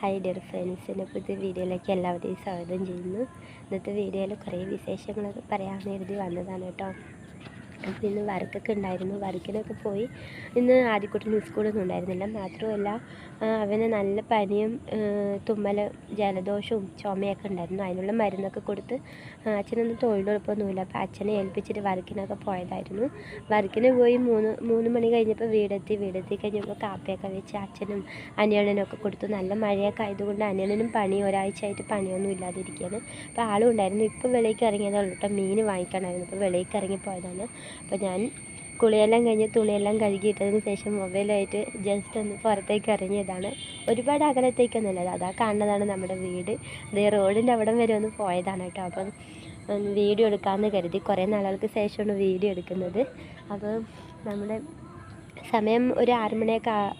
Hi dear friends എന്നെ പുതിയ വീഡിയോയിലേക്ക് എല്ലാവരെയും സ്വാഗതം ചെയ്യുന്നു. ഇന്നത്തെ വീഡിയോയിൽ കുറേ വിശേഷങ്ങളൊക്കെ പറയാമെന്ന് എഴുതി വന്നതാണ് കേട്ടോ. അപ്പോൾ ഇന്ന് വർക്കൊക്കെ ഉണ്ടായിരുന്നു. വർക്കിനൊക്കെ പോയി ഇന്ന് ആദ്യക്കുട്ടിന് സ്കൂളൊന്നും ഉണ്ടായിരുന്നില്ല. മാത്രമല്ല അവന് നല്ല പനിയും തുമ്മൽ ജലദോഷവും ചുമയൊക്കെ ഉണ്ടായിരുന്നു. അതിനുള്ള മരുന്നൊക്കെ കൊടുത്ത് അച്ഛനൊന്നും തൊഴിലുറപ്പൊന്നുമില്ല. അപ്പോൾ അച്ഛനെ ഏൽപ്പിച്ചിട്ട് വർക്കിനൊക്കെ പോയതായിരുന്നു. വർക്കിന് പോയി മൂന്ന് മൂന്ന് മണി കഴിഞ്ഞപ്പോൾ വീടെത്തി. വീടെത്തി കഴിഞ്ഞപ്പോൾ കാപ്പിയൊക്കെ വെച്ച് അച്ഛനും അനിയണനൊക്കെ കൊടുത്തു. നല്ല മഴയൊക്കെ ആയതുകൊണ്ട് അനിയണനും പണി ഒരാഴ്ചയായിട്ട് പണിയൊന്നും ഇല്ലാതിരിക്കുകയാണ്. അപ്പോൾ ആളും ഉണ്ടായിരുന്നു. ഇപ്പോൾ വെളിയിലേക്ക് ഇറങ്ങിയതേ ഉള്ളൂ കേട്ടോ. മീൻ വാങ്ങിക്കാനായിരുന്നു. ഇപ്പോൾ വെളിയിലേക്ക് ഇറങ്ങി പോയതാണ്. അപ്പോൾ ഞാൻ കുളിയെല്ലാം കഴിഞ്ഞ് തുണിയെല്ലാം കഴുകിയിട്ടതിന് ശേഷം മൊബൈലായിട്ട് ജസ്റ്റ് ഒന്ന് പുറത്തേക്ക് ഇറങ്ങിയതാണ്. ഒരുപാട് അകലത്തേക്കൊന്നുമല്ല അതാ കാണുന്നതാണ് നമ്മുടെ വീട്. അതേ റോഡിന്റെ അവിടം വരെ ഒന്ന് പോയതാണ് കേട്ടോ. അപ്പം വീഡിയോ എടുക്കാമെന്ന് കരുതി കുറേ നാളുകൾക്ക് ശേഷമാണ് വീഡിയോ എടുക്കുന്നത്. അപ്പോൾ നമ്മുടെ സമയം ഒരു ആറ് മണിയൊക്കെ ആ-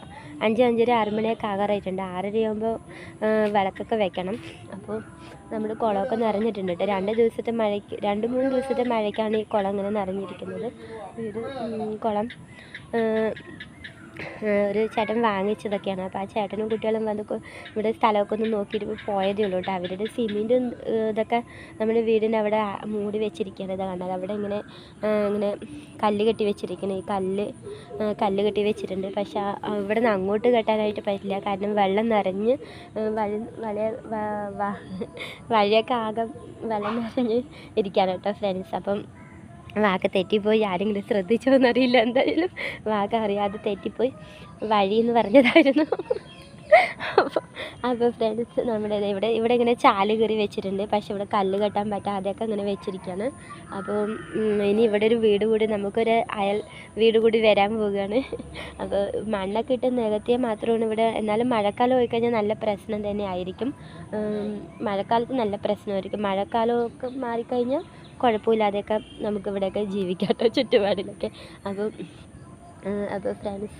അഞ്ച് അഞ്ചര ആറ് മണിയൊക്കെ ആകാറായിട്ടുണ്ട്. ആറരയാകുമ്പോൾ വിളക്കൊക്കെ വെക്കണം. അപ്പോൾ നമ്മൾ കുളമൊക്കെ നിറഞ്ഞിട്ടുണ്ട് കേട്ടോ രണ്ട് ദിവസത്തെ മഴയ്ക്ക് രണ്ട് മൂന്ന് ദിവസത്തെ മഴയ്ക്കാണ് ഈ കുളം ഇങ്ങനെ നിറഞ്ഞിരിക്കുന്നത്. ഇത് കുളം ഒരു ചേട്ടൻ വാങ്ങിച്ചതൊക്കെയാണ്. അപ്പോൾ ആ ചേട്ടനും കുട്ടികളും വന്ന് ഇവിടെ സ്ഥലമൊക്കെ ഒന്ന് നോക്കിയിട്ട് പോയതേ ഉള്ളൂ കേട്ടോ. അവരുടെ സിമെന്റും ഇതൊക്കെ നമ്മുടെ വീടിന്റെ അവിടെ മൂടി വെച്ചിരിക്കുകയാണ്. ഇതാ കണ്ടത് അവിടെ ഇങ്ങനെ ഇങ്ങനെ കല്ല് കെട്ടി വെച്ചിരിക്കണം ഈ കല്ല് കല്ല് കെട്ടി വെച്ചിട്ടുണ്ട്. പക്ഷേ ഇവിടെ നിന്ന് അങ്ങോട്ട് കെട്ടാനായിട്ട് പറ്റില്ല. കാരണം വെള്ളം നിറഞ്ഞ് വഴി വഴി വ- വ- വഴിയൊക്കെ ആകെ വെള്ളം നിറഞ്ഞ് ഇരിക്കുകയാണ് ഫ്രണ്ട്സ് അപ്പം വാക്ക് തെറ്റിപ്പോയി. ആരെങ്കിലും ശ്രദ്ധിച്ചോ എന്നറിയില്ല എന്തായാലും. വാക്ക് അറിയാതെ തെറ്റിപ്പോയി. വഴി എന്ന് പറഞ്ഞതായിരുന്നു. അപ്പോൾ അപ്പോൾ ഫ്രണ്ട്സ് നമ്മുടെ ഇവിടെ ഇവിടെ ഇങ്ങനെ ചാൽ കയറി വെച്ചിട്ടുണ്ട്. പക്ഷേ ഇവിടെ കല്ല് കെട്ടാൻ പറ്റാതെയൊക്കെ ഇങ്ങനെ വെച്ചിരിക്കുകയാണ് അപ്പോൾ ഇനി ഇവിടെ ഒരു വീട് കൂടി നമുക്കൊരു അയൽ വീട് കൂടി വരാൻ പോവുകയാണ്. അപ്പോൾ മണ്ണൊക്കെ ഇട്ട് നികത്തിയാൽ മാത്രമാണ് ഇവിടെ എന്നാലും മഴക്കാലം പോയിക്കഴിഞ്ഞാൽ നല്ല പ്രശ്നം തന്നെ ആയിരിക്കും. മഴക്കാലത്ത് നല്ല പ്രശ്നമായിരിക്കും. മഴക്കാലമൊക്കെ മാറിക്കഴിഞ്ഞാൽ കുഴപ്പമില്ലാതെയൊക്കെ നമുക്ക് ഇവിടെയൊക്കെ ജീവിക്കാം കേട്ടോ ചുറ്റുപാടിലൊക്കെ അപ്പം അപ്പോൾ ഫ്രണ്ട്സ്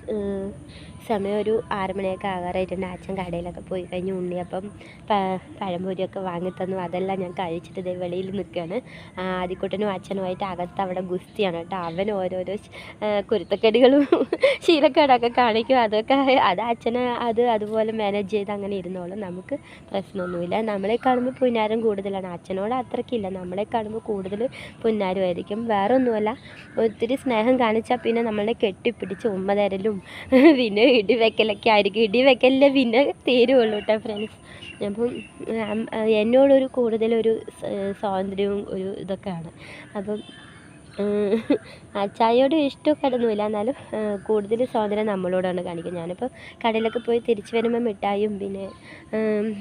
സമയം ഒരു ആറ് മണിയൊക്കെ ആകാറായിട്ടുണ്ട് അച്ഛൻ കടയിലൊക്കെ പോയി കഴിഞ്ഞ് ഉണ്ണിയപ്പം പഴംപൊരിയൊക്കെ വാങ്ങിത്തന്നു അതെല്ലാം ഞാൻ കഴിച്ചിട്ട് വെളിയിൽ നിൽക്കുകയാണ്. ആദ്യക്കുട്ടനും അച്ഛനുമായിട്ട് അകത്ത് അവിടെ ഗുസ്തിയാണ് കേട്ടോ. അവൻ ഓരോരോ കുരുത്തക്കേടുകളും ശീലക്കേടൊക്കെ കാണിക്കും. അതൊക്കെ അത് അച്ഛന് അത് അതുപോലെ മാനേജ് ചെയ്ത് അങ്ങനെ ഇരുന്നോളും. നമുക്ക് പ്രശ്നമൊന്നുമില്ല. നമ്മളെ കാണുമ്പോൾ പുന്നാരം കൂടുതലാണ്. അച്ഛനോട് അത്രയ്ക്കില്ല നമ്മളെ കാണുമ്പോൾ കൂടുതൽ പുന്നാരമായിരിക്കും. വേറെ ഒന്നുമല്ല ഒത്തിരി സ്നേഹം കാണിച്ചാൽ പിന്നെ നമ്മളെ കെട്ടിപ്പിടിച്ച് ഉമ്മ തരലും പിന്നെ ഇടി വെക്കലൊക്കെ ആയിരിക്കും. ഇടി വെക്കലിലെ പിന്നെ തീരുള്ളൂ കേട്ടോ ഫ്രണ്ട്സ് അപ്പം എന്നോടൊരു കൂടുതലൊരു സ്വാതന്ത്ര്യവും ഒരു ഇതൊക്കെയാണ്. അപ്പം ഉം, ചായയോട് ഇഷ്ടമൊക്കെ ഒന്നുമില്ല എന്നാലും കൂടുതൽ സ്വാതന്ത്ര്യം നമ്മളോടാണ് കാണിക്കുന്നത്. ഞാനിപ്പോൾ കടയിലൊക്കെ പോയി തിരിച്ചു വരുമ്പോൾ മിഠായും പിന്നെ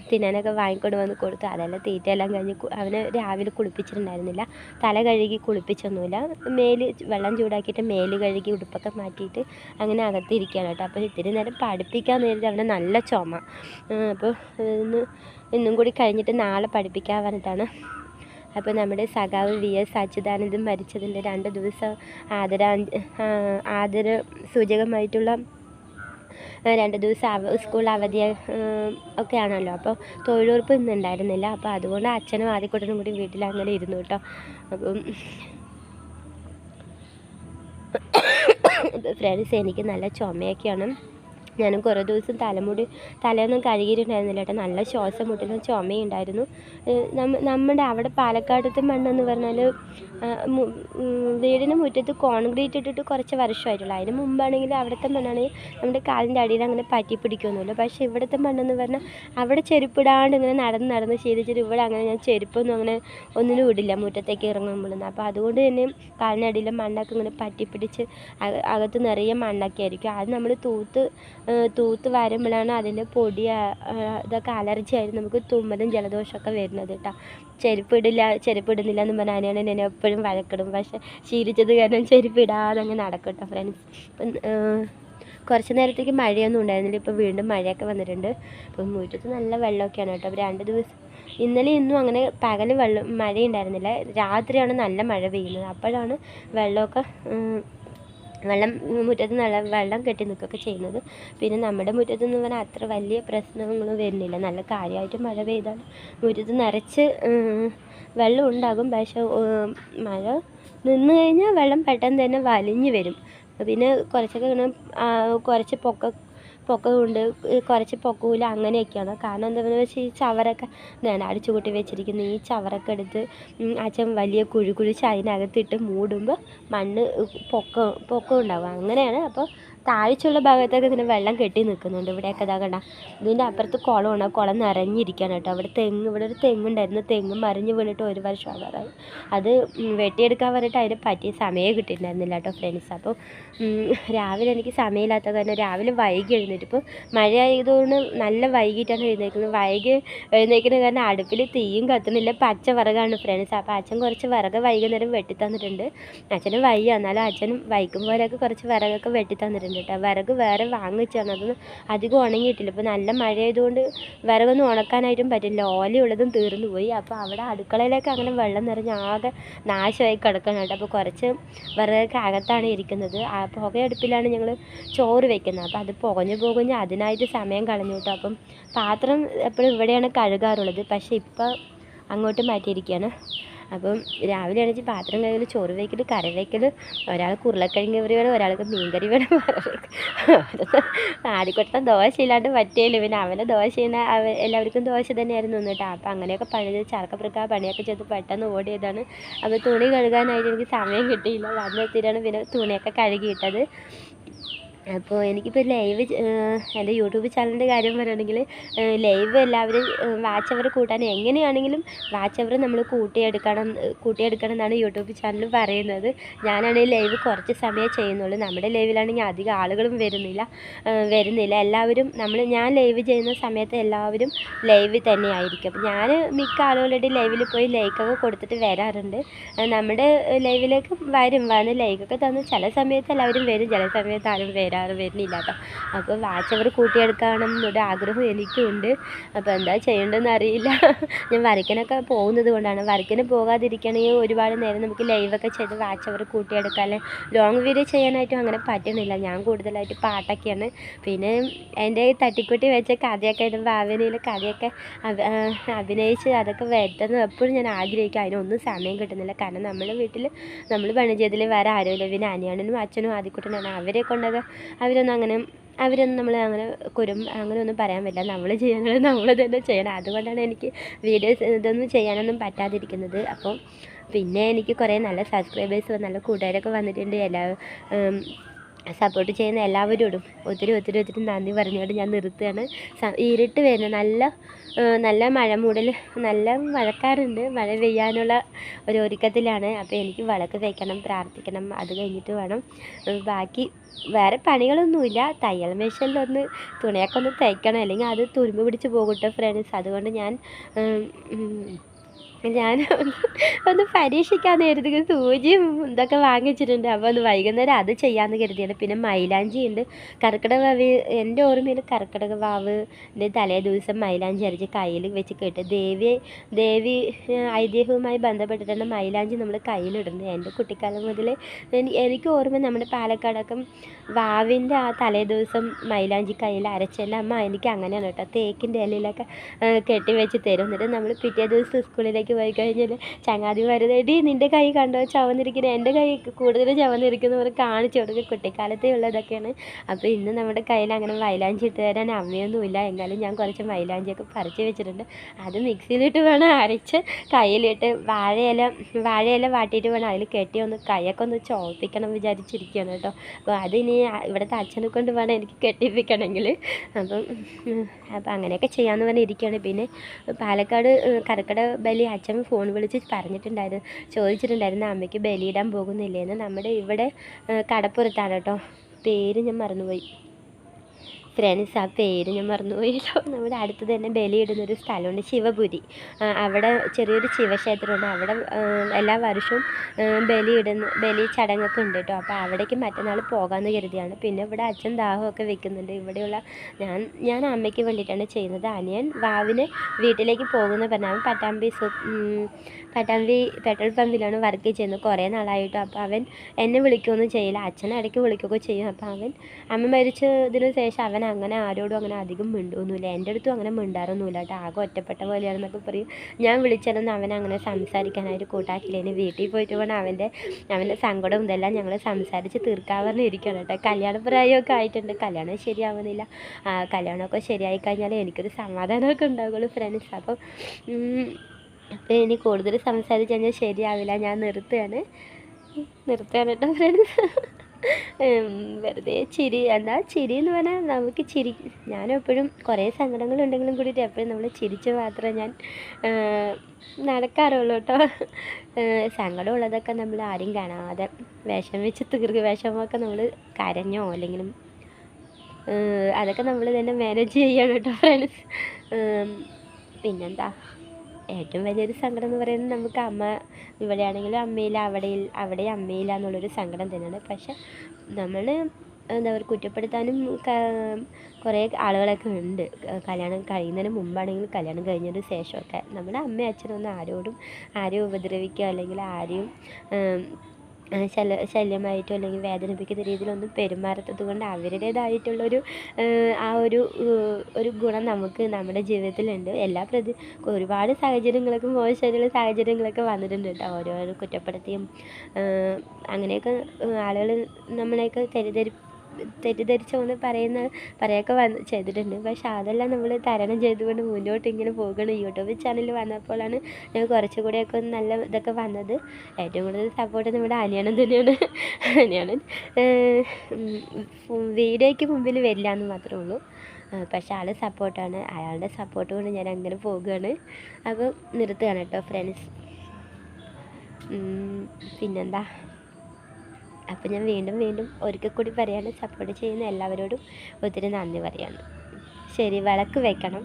തിന്നാനൊക്കെ വാങ്ങിക്കൊണ്ട് വന്ന് കൊടുത്തു. അതെല്ലാം തീറ്റയെല്ലാം കഴിഞ്ഞ് അവനെ രാവിലെ കുളിപ്പിച്ചിട്ടുണ്ടായിരുന്നില്ല. തല കഴുകി കുളിപ്പിച്ചൊന്നുമില്ല. മേൽ വെള്ളം ചൂടാക്കിയിട്ട് മേൽ കഴുകി ഉടുപ്പൊക്കെ മാറ്റിയിട്ട് അങ്ങനെ അകത്തിരിക്കുകയാണ് കേട്ടോ. അപ്പോൾ ഇത്തിരി നേരം പഠിപ്പിക്കാൻ നേരിട്ട് അവനെ നല്ല ചുമ. അപ്പോൾ ഇന്ന് ഇന്നും കൂടി കഴിഞ്ഞിട്ട് നാളെ പഠിപ്പിക്കാൻ പറഞ്ഞിട്ടാണ് അപ്പോൾ നമ്മുടെ സഖാവ് വി എസ് അച്യുതാനന്ദൻ മരിച്ചതിന്റെ രണ്ട് ദിവസം ആദരാ ആദര സൂചകമായിട്ടുള്ള രണ്ട് ദിവസം സ്കൂൾ അവധി ഒക്കെ ആണല്ലോ അപ്പോൾ തൊഴിലുറപ്പ് ഇന്ന് ഉണ്ടായിരുന്നില്ല. അപ്പോൾ അതുകൊണ്ട് അച്ഛനും ആദ്യക്കൂട്ടനും കൂടി വീട്ടിൽ അങ്ങനെ ഇരുന്നു കേട്ടോ. അപ്പം ഫ്രണ്ട്സ് എനിക്ക് നല്ല ചുമയൊക്കെയാണ്. ഞാനും കുറേ ദിവസം തലമുടി തലയൊന്നും കഴുകിയിട്ടുണ്ടായിരുന്നില്ല കേട്ടോ. നല്ല ശ്വാസം മുട്ടുന്ന ചുമയുണ്ടായിരുന്നു നമ്മുടെ അവിടെ പാലക്കാടത്തെ മണ്ണെന്ന് പറഞ്ഞാൽ വീടിന് മുറ്റത്ത് കോൺക്രീറ്റ് ഇട്ടിട്ട് കുറച്ച് വർഷമായിട്ടുള്ളൂ. അതിന് മുമ്പാണെങ്കിൽ അവിടുത്തെ മണ്ണാണെങ്കിൽ നമ്മുടെ കാലിന്റെ അടിയിൽ അങ്ങനെ പറ്റി പിടിക്കൊന്നുമില്ല പക്ഷേ ഇവിടുത്തെ മണ്ണെന്ന് പറഞ്ഞാൽ അവിടെ ചെരുപ്പിടാണ്ട് ഇങ്ങനെ നടന്ന് നടന്ന് ശീലിച്ചിട്ട് ഇവിടെ അങ്ങനെ ഞാൻ ചെരുപ്പൊന്നും അങ്ങനെ ഒന്നിനും ഇടില്ല. മുറ്റത്തേക്ക് ഇറങ്ങുമ്പോഴൊന്നും അപ്പോൾ അതുകൊണ്ട് തന്നെ കാലിനടിയിലെ മണ്ണൊക്കെ ഇങ്ങനെ പറ്റിപ്പിടിച്ച് അക- അകത്ത് നിറയെ മണ്ണൊക്കെ ആയിരിക്കും. അത് നമ്മൾ തൂത്ത് തൂത്ത് വരുമ്പോഴാണ് അതിന്റെ പൊടി ഇതൊക്കെ അലർജി ആയിട്ട് നമുക്ക് തുമ്മലും ജലദോഷമൊക്കെ വരുന്നത് കേട്ടോ. ചെരുപ്പ് ഇടില്ല ചെരുപ്പ് ഇടുന്നില്ല എന്ന് പറഞ്ഞാൽ എന്നെ എപ്പോഴും വഴക്കിടും. പക്ഷേ ശീലിച്ചത് കാരണം ചെരുപ്പ് ഇടാതെ അങ്ങ് നടക്കും കേട്ടോ ഫ്രണ്ട്സ് ഇപ്പം കുറച്ച് നേരത്തേക്ക് മഴയൊന്നും ഉണ്ടായിരുന്നില്ല. ഇപ്പോൾ വീണ്ടും മഴയൊക്കെ വന്നിട്ടുണ്ട്. അപ്പം മുറ്റത്ത് നല്ല വെള്ളമൊക്കെയാണ് കേട്ടോ. അപ്പോൾ രണ്ട് ദിവസം ഇന്നലെ ഇന്നും അങ്ങനെ പകൽ വെള്ളം മഴയുണ്ടായിരുന്നില്ല. രാത്രിയാണ് നല്ല മഴ പെയ്യുന്നത്. അപ്പോഴാണ് വെള്ളമൊക്കെ വെള്ളം മുറ്റത്ത് നല്ല വെള്ളം കെട്ടി നിൽക്കുകയൊക്കെ ചെയ്യുന്നത്. പിന്നെ നമ്മുടെ മുറ്റത്ത് എന്ന് പറഞ്ഞാൽ അത്ര വലിയ പ്രശ്നങ്ങളൊന്നും വരുന്നില്ല. നല്ല കാര്യമായിട്ട് മഴ പെയ്താൽ മുറ്റത്ത് നിറച്ച് വെള്ളം ഉണ്ടാകും. പക്ഷേ മഴ നിന്ന് കഴിഞ്ഞാൽ വെള്ളം പെട്ടെന്ന് തന്നെ വലിഞ്ഞ് വരും. പിന്നെ കുറച്ചൊക്കെ ഇങ്ങനെ കുറച്ച് പൊക്ക പൊക്കമുണ്ട് കുറച്ച് പൊക്കമില്ല അങ്ങനെയൊക്കെയാണ്. കാരണം എന്താണെന്ന് വെച്ചാൽ ഈ ചവറൊക്കെ ഞാൻ അടിച്ചു കൂട്ടി വെച്ചിരിക്കുന്ന. ഈ ചവറൊക്കെ എടുത്ത് അച്ഛൻ വലിയ കുഴി കുഴിച്ച് അതിനകത്തിട്ട് മൂടുമ്പോൾ മണ്ണ് പൊക്കം പൊക്കം ഉണ്ടാകും അങ്ങനെയാണ്. അപ്പോൾ താഴ്ചയുള്ള ഭാഗത്തൊക്കെ ഇങ്ങനെ വെള്ളം കെട്ടി നിൽക്കുന്നുണ്ട്. ഇവിടെയൊക്കെ ഇതാ കണ്ട. ഇതിന്റെ അപ്പുറത്ത് കുളമാണ്. ആ കുളം നിറഞ്ഞിരിക്കുകയാണ് കേട്ടോ. അവിടെ തെങ്ങ് ഇവിടെ ഒരു തെങ്ങുണ്ടായിരുന്നു. തെങ്ങ് മറിഞ്ഞ് വീണിട്ട് ഒരു വർഷം ആകാറായി. അത് വെട്ടിയെടുക്കാൻ പറഞ്ഞിട്ട് അതിന് പറ്റിയ സമയം കിട്ടിയിട്ടുണ്ടായിരുന്നില്ല കേട്ടോ ഫ്രണ്ട്സ്. അപ്പോൾ രാവിലെ എനിക്ക് സമയമില്ലാത്ത കാരണം രാവിലെ വൈകി എഴുന്നേറ്റ് ഇപ്പോൾ മഴ ആയതുകൊണ്ട് നല്ല വൈകിട്ടാണ് എഴുന്നേൽക്കുന്നത്. വൈകി എഴുന്നേൽക്കുന്ന കാരണം അടുപ്പിൽ തീയും കത്തുന്നില്ല. പച്ച വിറകാണ് ഫ്രണ്ട്സ്. അപ്പോൾ അച്ഛൻ കുറച്ച് വിറക് വൈകുന്നേരം വെട്ടി തന്നിട്ടുണ്ട് അച്ഛന് വയ്യ. എന്നാലും അച്ഛനും വൈകുമ്പോഴൊക്കെ കുറച്ച് വിറകൊക്കെ വെട്ടി തന്നിട്ടുണ്ട് കേട്ടോ വിറക് വേറെ വാങ്ങിച്ചാണ് അതൊന്നും അധികം ഉണങ്ങിയിട്ടില്ല. ഇപ്പോൾ നല്ല മഴ ആയതുകൊണ്ട് വിറകൊന്നും ഉണക്കാനായിട്ടും പറ്റില്ല. ഓലയുള്ളതും തീർന്നു പോയി. അപ്പോൾ അവിടെ അടുക്കളയിലേക്ക് അങ്ങനെ വെള്ളം നിറഞ്ഞ് ആകെ നാശമായി കിടക്കണം കേട്ടോ. അപ്പോൾ കുറച്ച് വിറകൊക്കെ അകത്താണ് ഇരിക്കുന്നത്. ആ പുകയടുപ്പിലാണ് ഞങ്ങൾ ചോറ് വെക്കുന്നത്. അപ്പോൾ അത് പുകഞ്ഞ് പോകഞ്ഞ് അതിനായിട്ട് സമയം കളഞ്ഞു കേട്ടോ. അപ്പം പാത്രം എപ്പോഴും ഇവിടെയാണ് കഴുകാറുള്ളത്. പക്ഷേ ഇപ്പോൾ അങ്ങോട്ട് മാറ്റിയിരിക്കുകയാണ്. അപ്പം രാവിലെ എണീച്ച് പാത്രം കഴുകൽ ചോറ് വയ്ക്കൽ കറി വയ്ക്കൽ ഒരാൾ ഉരുളക്കിഴങ്ങ് കറി വേണം ഒരാൾക്ക് മീൻകറി വേണം ആദ്യക്കൊട്ടം ദോശ ഇല്ലാണ്ട് പറ്റിയില്ല. പിന്നെ അവനെ ദോശ ചെയ്യുന്ന അവ എല്ലാവർക്കും ദോശ തന്നെയായിരുന്നു കേട്ടോ. അപ്പം അങ്ങനെയൊക്കെ പണിത് ചർക്കപ്പുറക്ക പണിയൊക്കെ ചെയ്ത് പെട്ടെന്ന് ഓടിയതാണ്. അപ്പോൾ തുണി കഴുകാനായിട്ട് എനിക്ക് സമയം കിട്ടിയില്ല. വന്നെത്തിയിട്ടാണ് പിന്നെ തുണിയൊക്കെ കഴുകിയിട്ടത്. അപ്പോൾ എനിക്കിപ്പോൾ ലൈവ് എന്റെ യൂട്യൂബ് ചാനലിന്റെ കാര്യം പറയുകയാണെങ്കിൽ ലൈവ് എല്ലാവരും വാച്ച് അവർ കൂട്ടാൻ എങ്ങനെയാണെങ്കിലും വാച്ച് അവർ നമ്മൾ കൂട്ടിയെടുക്കണം കൂട്ടിയെടുക്കണം എന്നാണ് യൂട്യൂബ് ചാനൽ പറയുന്നത്. ഞാനാണെങ്കിൽ ലൈവ് കുറച്ച് സമയമേ ചെയ്യുന്നുള്ളൂ. നമ്മുടെ ലൈവിലാണെങ്കിൽ അധികം ആളുകളും വരുന്നില്ല വരുന്നില്ല. എല്ലാവരും നമ്മൾ ഞാൻ ലൈവ് ചെയ്യുന്ന സമയത്ത് എല്ലാവരും ലൈവ് തന്നെയായിരിക്കും. ഞാൻ മിക്ക ആളുകളുടെ ലൈവിൽ പോയി ലൈക്കൊക്കെ കൊടുത്തിട്ട് വരാറുണ്ട്. നമ്മുടെ ലൈവിലേക്ക് വരും വന്ന് ലൈക്കൊക്കെ തന്ന് ചില സമയത്ത് എല്ലാവരും വരും ചില സമയത്ത് ആരും വരാറ് വരുന്നില്ല കേട്ടോ. അപ്പോൾ വാച്ച് അവർ കൂട്ടിയെടുക്കണം എന്നൊരു ആഗ്രഹം എനിക്കുണ്ട്. അപ്പോൾ എന്താ ചെയ്യേണ്ടതെന്ന് അറിയില്ല. ഞാൻ വരയ്ക്കാനൊക്കെ പോകുന്നത് കൊണ്ടാണ്. വരയ്ക്കിന് പോകാതിരിക്കണമെങ്കിൽ ഒരുപാട് നേരം നമുക്ക് ലൈവൊക്കെ ചെയ്ത് വാച്ച് അവർ കൂട്ടിയെടുക്കാം ലോങ് വീഡിയോ ചെയ്യാനായിട്ടും അങ്ങനെ പറ്റണില്ല ഞാൻ കൂടുതലായിട്ട് പാട്ടൊക്കെയാണ്. പിന്നെ എന്റെ തട്ടിക്കുട്ടി വെച്ച കഥയൊക്കെ ആയിട്ട് ഭാവനയിൽ കഥയൊക്കെ അഭിനയിച്ച് അതൊക്കെ വരുത്തുന്നത് എപ്പോഴും ഞാൻ ആഗ്രഹിക്കും. അതിനൊന്നും സമയം കിട്ടുന്നില്ല. കാരണം നമ്മുടെ വീട്ടിൽ നമ്മൾ പണി ചെയ്തതിൽ വേറെ ആരുമില്ല. പിന്നെ അനിയാണനും അച്ഛനും ആദ്യക്കുട്ടനാണ്. അവരെ കൊണ്ടൊക്കെ അവരൊന്നും അങ്ങനെ അവരൊന്നും നമ്മളെ അങ്ങനെ കുരും അങ്ങനെയൊന്നും പറയാൻ പറ്റില്ല. നമ്മൾ ചെയ്യാനുള്ളത് നമ്മൾ തന്നെ ചെയ്യണം. അതുകൊണ്ടാണ് എനിക്ക് വീഡിയോസ് ഇതൊന്നും ചെയ്യാനൊന്നും പറ്റാതിരിക്കുന്നത്. അപ്പോൾ പിന്നെ എനിക്ക് കുറേ നല്ല സബ്സ്ക്രൈബേഴ്സ് നല്ല കൂട്ടുകാരൊക്കെ വന്നിട്ടുണ്ട്. എല്ലാ സപ്പോർട്ട് ചെയ്യുന്ന എല്ലാവരോടും ഒത്തിരി ഒത്തിരി ഒത്തിരി നന്ദി പറഞ്ഞുകൊണ്ട് ഞാൻ നിർത്തുകയാണ്. ഇരുട്ട് വരുന്നു നല്ല നല്ല മഴ മൂടൽ നല്ല മഴക്കാറുണ്ട്. മഴ പെയ്യാനുള്ള ഒരു ഒരുക്കത്തിലാണ്. അപ്പോൾ എനിക്ക് വിളക്ക് തയ്ക്കണം പ്രാർത്ഥിക്കണം അത് കഴിഞ്ഞിട്ട് വേണം. ബാക്കി വേറെ പണികളൊന്നുമില്ല. തയ്യൽ മെഷീനിലൊന്ന് തുണിയൊക്കെ ഒന്ന് തയ്ക്കണം. അല്ലെങ്കിൽ അത് തുരുമ്പ് പിടിച്ച് പോകട്ടെ ഫ്രണ്ട്സ് അതുകൊണ്ട് ഞാൻ ഞാൻ ഒന്ന് പരീക്ഷിക്കാൻ നേരത്തേക്ക് സൂചിയും ഇതൊക്കെ വാങ്ങിച്ചിട്ടുണ്ട്. അപ്പോൾ ഒന്ന് വൈകുന്നേരം അത് ചെയ്യാമെന്ന് കരുതിയാണ്. പിന്നെ മൈലാഞ്ചി ഉണ്ട്. കർക്കിടക വാവ് എന്റെ ഓർമ്മയിൽ കർക്കിടക വാവിന്റെ തലേ ദിവസം മൈലാഞ്ചി അരച്ച് കയ്യിൽ വെച്ച് കേട്ട് ദേവി ദേവി ഐതിഹ്യവുമായി ബന്ധപ്പെട്ടിട്ടാണ് മൈലാഞ്ചി നമ്മൾ കയ്യിലിടുന്നത്. എന്റെ കുട്ടിക്കാലം മുതൽ എനിക്ക് ഓർമ്മ നമ്മുടെ പാലക്കാടൊക്കെ വാവിന്റെ ആ തലേ ദിവസം മൈലാഞ്ചി കയ്യിൽ അരച്ചെന്റെ അമ്മ എനിക്ക് അങ്ങനെയാണ് കേട്ടോ തേക്കിന്റെ ഇലയിലൊക്കെ കെട്ടി വെച്ച് തരും. എന്നിട്ട് നമ്മൾ പിറ്റേ ദിവസം സ്കൂളിലേക്ക് പോയി കഴിഞ്ഞാൽ ചങ്ങാതി വരുന്നത് എടി നിന്റെ കൈ കണ്ടോ? ചവന്നിരിക്കുന്നത് എന്റെ കൈ കൂടുതൽ ചവന്നിരിക്കുന്നവർ കാണിച്ചു കൊടുക്കും. കുട്ടിക്കാലത്തേ ഉള്ളതൊക്കെയാണ് അപ്പോൾ ഇന്ന് നമ്മുടെ കയ്യിൽ അങ്ങനെ മൈലാഞ്ചി ഇട്ട് തരാൻ അമ്മയൊന്നുമില്ല എന്നാലും ഞാൻ കുറച്ച് മൈലാഞ്ചിയൊക്കെ പറിച്ച് വെച്ചിട്ടുണ്ട്. അത് മിക്സിയിലിട്ട് വേണം അരച്ച് കയ്യിലിട്ട് വാഴയില വാഴയില വാട്ടിയിട്ട് വേണം അതിൽ കെട്ടി ഒന്ന് കൈയൊക്കെ ഒന്ന് ചോദിപ്പിക്കണം വിചാരിച്ചിരിക്കുകയാണ് കേട്ടോ. അപ്പോൾ അതിനി ഇവിടുത്തെ അച്ഛനെ കൊണ്ട് വേണം എനിക്ക് കെട്ടിപ്പിക്കണമെങ്കിൽ അപ്പം അപ്പം അങ്ങനെയൊക്കെ ചെയ്യാമെന്ന് പറഞ്ഞ് ഇരിക്കുകയാണ്. പിന്നെ പാലക്കാട് കർക്കിടക ബലി അച്ഛൻ ഫോൺ വിളിച്ച് പറഞ്ഞിട്ടുണ്ടായിരുന്നു ചോദിച്ചിട്ടുണ്ടായിരുന്നു അമ്മയ്ക്ക് ബലിയിടാൻ പോകുന്നില്ലേന്ന് നമ്മുടെ ഇവിടെ കടപ്പുറത്താണ് കേട്ടോ. പേര് ഞാൻ മറന്നുപോയി. ഫ്രണ്ട്സ് ആ പേര്. ഞാൻ മറന്നുപോയല്ലോ. നമ്മുടെ അടുത്ത് തന്നെ ബലിയിടുന്നൊരു സ്ഥലമുണ്ട് ശിവപുരി. അവിടെ ചെറിയൊരു ശിവക്ഷേത്രമുണ്ട്. അവിടെ എല്ലാ വർഷവും ബലിയിടുന്ന ബലി ചടങ്ങൊക്കെ ഉണ്ട് കേട്ടോ. അപ്പോൾ അവിടേക്ക് മറ്റന്നാൾ പോകാമെന്ന് കരുതിയാണ്. പിന്നെ ഇവിടെ അച്ഛൻ ദാഹമൊക്കെ വെക്കുന്നുണ്ട്. ഇവിടെയുള്ള ഞാൻ ഞാൻ അമ്മയ്ക്ക് വേണ്ടിയിട്ടാണ് ചെയ്യുന്നത്. അനിയൻ വാവിന് വീട്ടിലേക്ക് പോകുന്ന പറഞ്ഞാൽ പട്ടാമ്പി സു പട്ടാമ്പി പെട്രോൾ പമ്പിലാണ് വർക്ക് ചെയ്യുന്നത് കുറേ നാളായിട്ടോ. അപ്പോൾ അവൻ എന്നെ വിളിക്കുകയൊന്നും ചെയ്യില്ല. അച്ഛനെ ഇടയ്ക്ക് വിളിക്കുകയൊക്കെ ചെയ്യും. അപ്പോൾ അവൻ അമ്മ മരിച്ചതിന് ശേഷം അവൻ അങ്ങനെ ആരോടും അങ്ങനെ അധികം മിണ്ടുമൊന്നുമില്ല എന്റെ അടുത്തും അങ്ങനെ മിണ്ടാറൊന്നുമില്ല കേട്ടോ. ആകെ ഒറ്റപ്പെട്ട പോലെയാണെന്നൊക്കെ പറയും. ഞാൻ വിളിച്ചാലൊന്നും അവൻ അങ്ങനെ സംസാരിക്കാനായിട്ട് കൂട്ടാക്കില്ല ഇനി വീട്ടിൽ പോയിട്ട് വേണം അവന്റെ അവന്റെ സങ്കടവും ഇതെല്ലാം ഞങ്ങൾ സംസാരിച്ച് തീർക്കാൻ പറഞ്ഞിരിക്കണം കേട്ടോ കല്യാണപ്രായമൊക്കെ ആയിട്ടുണ്ട്. കല്യാണം ശരിയാവുന്നില്ല. കല്യാണമൊക്കെ ശരിയായി കഴിഞ്ഞാൽ എനിക്കൊരു സമാധാനമൊക്കെ ഉണ്ടാവുള്ളൂ ഫ്രണ്ട്സ്. അപ്പം അപ്പം ഇനി കൂടുതൽ സംസാരിച്ച് കഴിഞ്ഞാൽ ശരിയാവില്ല. ഞാൻ നിർത്തുകയാണ്. നിർത്തുകയാണ് കേട്ടോ ഫ്രണ്ട്സ്. വെറുതെ ചിരി. എന്താ ചിരി എന്ന് പറഞ്ഞാൽ നമുക്ക് ചിരി. ഞാനെപ്പോഴും കുറേ സങ്കടങ്ങളുണ്ടെങ്കിലും കൂടിയിട്ട് എപ്പോഴും നമ്മൾ ചിരിച്ച് മാത്രമേ ഞാൻ നടക്കാറുള്ളൂ കേട്ടോ. സങ്കടമുള്ളതൊക്കെ നമ്മൾ ആരും കാണാതെ വിഷമിച്ച് തീർക്ക് വിഷമമൊക്കെ നമ്മൾ കരഞ്ഞോ അല്ലെങ്കിലും അതൊക്കെ നമ്മൾ തന്നെ മാനേജ് ചെയ്യണം കേട്ടോ ഫ്രണ്ട്സ് പിന്നെന്താ? ഏറ്റവും വലിയൊരു സങ്കടം എന്ന് പറയുന്നത് നമുക്ക് അമ്മ ഇവിടെയാണെങ്കിലും അമ്മയില്ല അവിടെ അവിടെ അമ്മയില്ല എന്നുള്ളൊരു സങ്കടം തന്നെയാണ്. പക്ഷെ നമ്മൾ എന്താ പറയുക കുറ്റപ്പെടുത്താനും കുറേ ആളുകളൊക്കെ ഉണ്ട്. കല്യാണം കഴിയുന്നതിന് മുമ്പാണെങ്കിലും കല്യാണം കഴിഞ്ഞതിന് ശേഷമൊക്കെ നമ്മുടെ അമ്മയും അച്ഛനൊന്നും ആരോടും ആരെയും ഉപദ്രവിക്കുക അല്ലെങ്കിൽ ആരെയും ശല്യ ശല്യമായിട്ടോ അല്ലെങ്കിൽ വേദനിപ്പിക്കുന്ന രീതിയിലൊന്നും പെരുമാറാത്തത് കൊണ്ട് അവരുടേതായിട്ടുള്ളൊരു ആ ഒരു ഒരു ഗുണം നമുക്ക് നമ്മുടെ ജീവിതത്തിലുണ്ട്. എല്ലാ പ്രതി ഒരുപാട് സാഹചര്യങ്ങളൊക്കെ മോശമായിട്ടുള്ള സാഹചര്യങ്ങളൊക്കെ വന്നിട്ടുണ്ട് കേട്ടോ. ഓരോരോ കുറ്റപ്പെടുത്തിയും അങ്ങനെയൊക്കെ ആളുകൾ നമ്മളെയൊക്കെ തെറ്റിദ്ധരി തെറ്റിദ്ധരിച്ചുകൊണ്ട് പറയുന്ന പറയൊക്കെ വന്ന് ചെയ്തിട്ടുണ്ട്. പക്ഷെ അതെല്ലാം നമ്മൾ തരണം ചെയ്തുകൊണ്ട് മുന്നോട്ട് ഇങ്ങനെ പോകണം. യൂട്യൂബ് ചാനൽ വന്നപ്പോഴാണ് ഞാൻ കുറച്ചുകൂടെയൊക്കെ ഒന്ന് നല്ല ഇതൊക്കെ വന്നത്. ഏറ്റവും കൂടുതൽ സപ്പോർട്ട് നമ്മുടെ അനിയണം തന്നെയാണ്. അനിയണൻ വീഡിയോയ്ക്ക് മുമ്പിൽ വരില്ല എന്ന് മാത്രമേ ഉള്ളൂ. പക്ഷെ ആൾ സപ്പോർട്ടാണ് അയാളുടെ സപ്പോർട്ട് കൊണ്ട് ഞാൻ അങ്ങനെ പോകുകയാണ് അപ്പോൾ നിർത്തുകയാണ് കേട്ടോ ഫ്രണ്ട്സ് പിന്നെന്താ? അപ്പോൾ ഞാൻ വീണ്ടും വീണ്ടും ഒരിക്കൽ കൂടി പറയാണ് സപ്പോർട്ട് ചെയ്യുന്ന എല്ലാവരോടും ഒത്തിരി നന്ദി പറയാണ്. ശരി വിളക്ക് വെക്കണം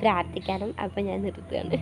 പ്രാർത്ഥിക്കണം അപ്പോൾ ഞാൻ നിർത്തുകയാണ്.